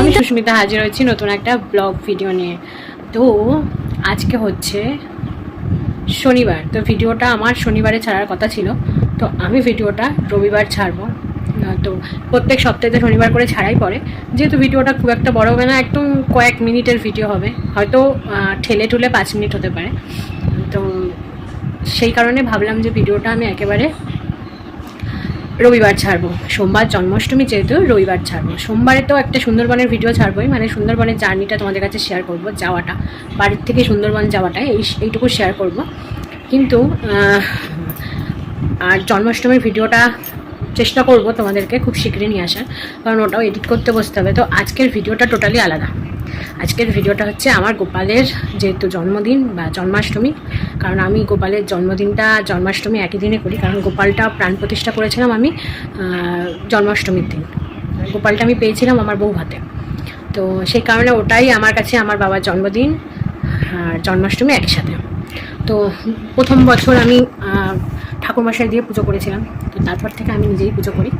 আমি সুস্মিতা হাজির হয়েছি নতুন একটা ব্লগ ভিডিও নিয়ে। তো আজকে হচ্ছে শনিবার। তো ভিডিওটা আমার শনিবারে ছাড়ার কথা ছিল। তো আমি ভিডিওটা রবিবার ছাড়বো। তো প্রত্যেক সপ্তাহে শনিবার করে ছাড়াই পড়ে। যেহেতু ভিডিওটা খুব একটা বড় হবে না একদম কয়েক মিনিটের ভিডিও হবে। হয়তো ঠেলে ঠুলে পাঁচ মিনিট হতে পারে। তো সেই কারণে ভাবলাম যে ভিডিওটা আমি একেবারে রবিবার ছাড়বো। সোমবার জন্মাষ্টমী যেহেতু, রবিবার ছাড়বো। সোমবারে তো একটা সুন্দরবনের ভিডিও ছাড়বোই মানে সুন্দরবনের জার্নিটা তোমাদের কাছে শেয়ার করব, যাওয়াটা। বাড়ির থেকে সুন্দরবন যাওয়াটা, এই এইটুকু শেয়ার করব। কিন্তু আর জন্মাষ্টমীর ভিডিওটা চেষ্টা করব তোমাদেরকে খুব শীঘ্রই নিয়ে আসার, কারণ ওটাও এডিট করতে বসতে হবে। তো আজকের ভিডিওটা টোটালি আলাদা। আজকের ভিডিওটা হচ্ছে আমার গোপালের যেহেতু জন্মদিন বা জন্মাষ্টমী, কারণ আমি গোপালের জন্মদিনটা জন্মাষ্টমী একই দিনে করি, কারণ গোপালটা প্রাণ প্রতিষ্ঠা করেছিলাম আমি জন্মাষ্টমীর দিন। গোপালটা আমি পেয়েছিলাম আমার বউ হাতে তো সেই কারণে ওটাই আমার কাছে আমার বাবার জন্মদিন আর জন্মাষ্টমী একই সাথে। তো প্রথম বছর আমি ঠাকুরমশাই দিয়ে পুজো করেছিলাম। তো তারপর থেকে আমি নিজেই পুজো করি,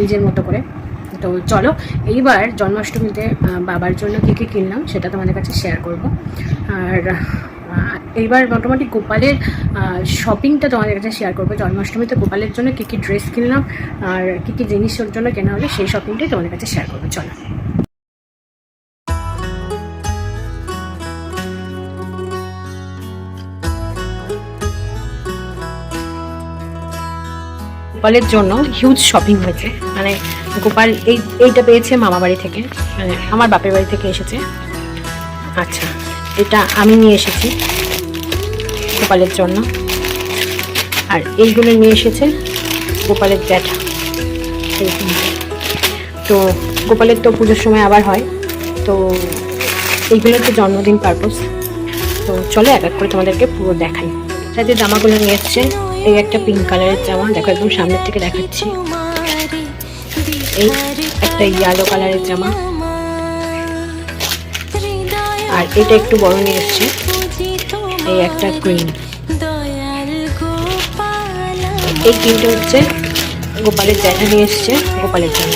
নিজের মতো করে। তো চলো, এইবার জন্মাষ্টমীতে বাবার জন্য কী কী কিনলাম সেটা তোমাদের কাছে শেয়ার করব। আর এইবার মোটামুটি গোপালের শপিংটা তোমাদের কাছে শেয়ার করব। জন্মাষ্টমীতে গোপালের জন্য কী কী ড্রেস কিনলাম, আর কী কী জিনিস ওর জন্য কেনা হলে সেই শপিংটাই তোমাদের কাছে শেয়ার করব। চলো। গোপালের জন্য হিউজ শপিং হয়েছে। মানে গোপাল এই, এইটা পেয়েছে মামা বাড়ি থেকে মানে আমার বাপের বাড়ি থেকে এসেছে। আচ্ছা এটা আমি নিয়ে এসেছি গোপালের জন্য। আর এইগুলো নিয়ে এসেছে গোপালের জ্যাঠা। তো গোপালের তো পুজোর সময় আবার হয়, তো এইগুলো তো জন্মদিন পারপোজ তো চলো এক এক করে তোমাদেরকে পুরো দেখাই। সাথে জামাগুলো নিয়ে এসছে। এই একটা পিঙ্ক কালারের জামা, দেখো একদম সামনের থেকে দেখাচ্ছি। এই একটা ইয়েলো কালারের জামা। আর এটা একটু বড় নিয়ে এসছে। এই একটা গ্রিন এই তিনটে হচ্ছে গোপালের জায়গা নিয়ে এসছে, গোপালের জন্য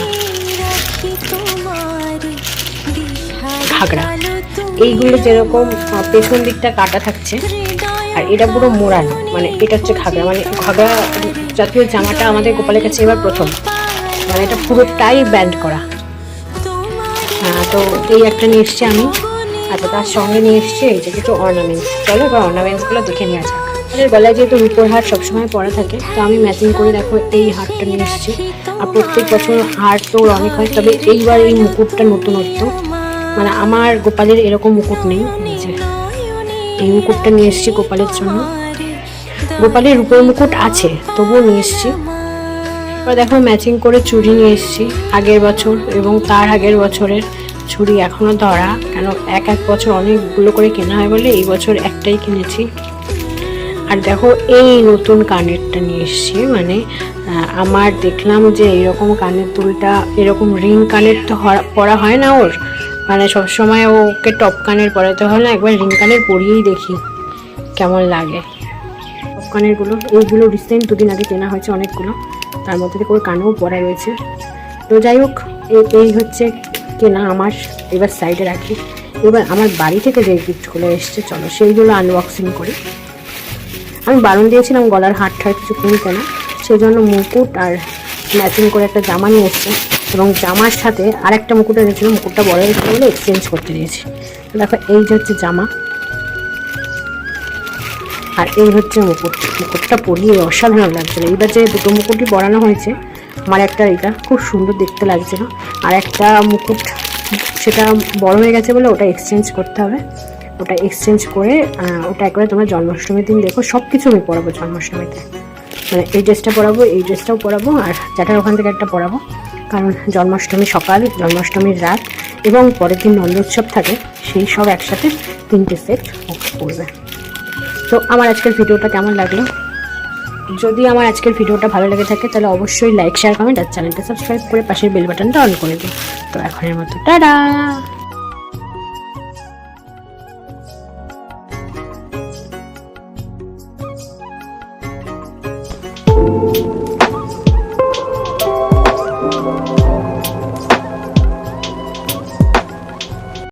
ঘাগরা। এইগুলো যেরকম পেছন দিকটা কাটা থাকছে আর এটা পুরো মোড়ানো মানে এটা হচ্ছে ঘাগরা মানে ঘাগরা জাতীয় জামাটা আমাদের গোপালের কাছে এবার প্রথম। মানে এটা পুরোটাই ব্যান্ড করা। তো এই একটা নিয়ে এসছি আমি আচ্ছা তার সঙ্গে নিয়ে এসছি এই যে কিছু অর্নামেন্টস চলো এবার অর্নামেন্টসগুলো দেখে নেওয়া যাক। আমাদের গলায় যেহেতু রূপোর হার সবসময় পরা থাকে, তো আমি ম্যাচিং করে দেখো এই হারটা নিয়ে এসেছি। আর প্রত্যেক বছর হার তো অনেক হয়, তবে এইবার এই মুকুটটা নতুনত্ব। মানে আমার গোপালের এরকম মুকুট নেই যে। এই মুকুটটা নিয়ে এসেছি গোপালের জন্য। গোপালের রূপোর মুকুট আছে, তবুও নিয়ে এসেছি। এবার দেখো ম্যাচিং করে চুড়ি নিয়ে এসেছি আগের বছর এবং তার আগের বছরের চুড়ি এখনও ধরা, কেন এক এক বছর অনেকগুলো করে কেনা হয় বলে এই বছর একটাই কিনেছি। আর দেখো এই নতুন কানেরটা নিয়ে এসেছি মানে আমার দেখলাম যে এরকম কানের দুলটা, এরকম রিং কানের তো পরা হয় না ওর। মানে সবসময় ওকে টপ কানের পরাতে হয় না একবার রিং কানের পরিয়েই দেখি কেমন লাগে। টপ কানেরগুলো এইগুলো রিসেন্ট দুদিন আগে কেনা হয়েছে অনেকগুলো, তার মধ্যে থেকে ওর কানেও পরা রয়েছে। তো যাই হোক এই হচ্ছে কেনা আমার, এবার সাইডে রাখি। এবার আমার বাড়ি থেকে যে গিফটগুলো এসছে, চলো সেইগুলো আনবক্সিং করি। আমি বারণ দিয়েছিলাম গলার হাট ঠাট কিছু কিনতে না সেই জন্য মুকুট আর ম্যাচিং করে একটা জামা নিয়ে এসছে। এবং জামার সাথে আর একটা মুকুট এনেছিল, মুকুটটা বড় হয়েছিল বলে এক্সচেঞ্জ করতে দিয়েছি। দেখো, এই যে হচ্ছে জামা। আর এই হচ্ছে মুকুট। মুকুটটা পরিয়ে অসাধারণ লাগছিল। এইবার যে দুটো মুকুটই পরানো হয়েছে, আমার একটা এটা খুব সুন্দর দেখতে লাগছিল। আর একটা মুকুট, সেটা বড় হয়ে গেছে বলে ওটা এক্সচেঞ্জ করতে হবে। ওটা এক্সচেঞ্জ করে ওটা একবারে তোমার জন্মাষ্টমীর দিন দেখো সব কিছু আমি পরাবো জন্মাষ্টমীতে। মানে এই ড্রেসটা পরাবো, এই ড্রেসটাও পরাবো, আর যাটার ওখান থেকে একটা পরাবো। কারণ জন্মাষ্টমী সকাল, জন্মাষ্টমীর রাত এবং পরের দিন নন্দোৎসব থাকে, সেই সব একসাথে তিনটে সেট পড়বে তো আমার আজকের ভিডিওটা কেমন লাগল? যদি আমার আজকের ভিডিওটা ভালো লেগে থাকে, তাহলে অবশ্যই লাইক শেয়ার কমেন্ট আর চ্যানেলটা সাবস্ক্রাইব করে পাশের বেল বাটনটা অন করে দিই তো এখনের মতো, টাটা!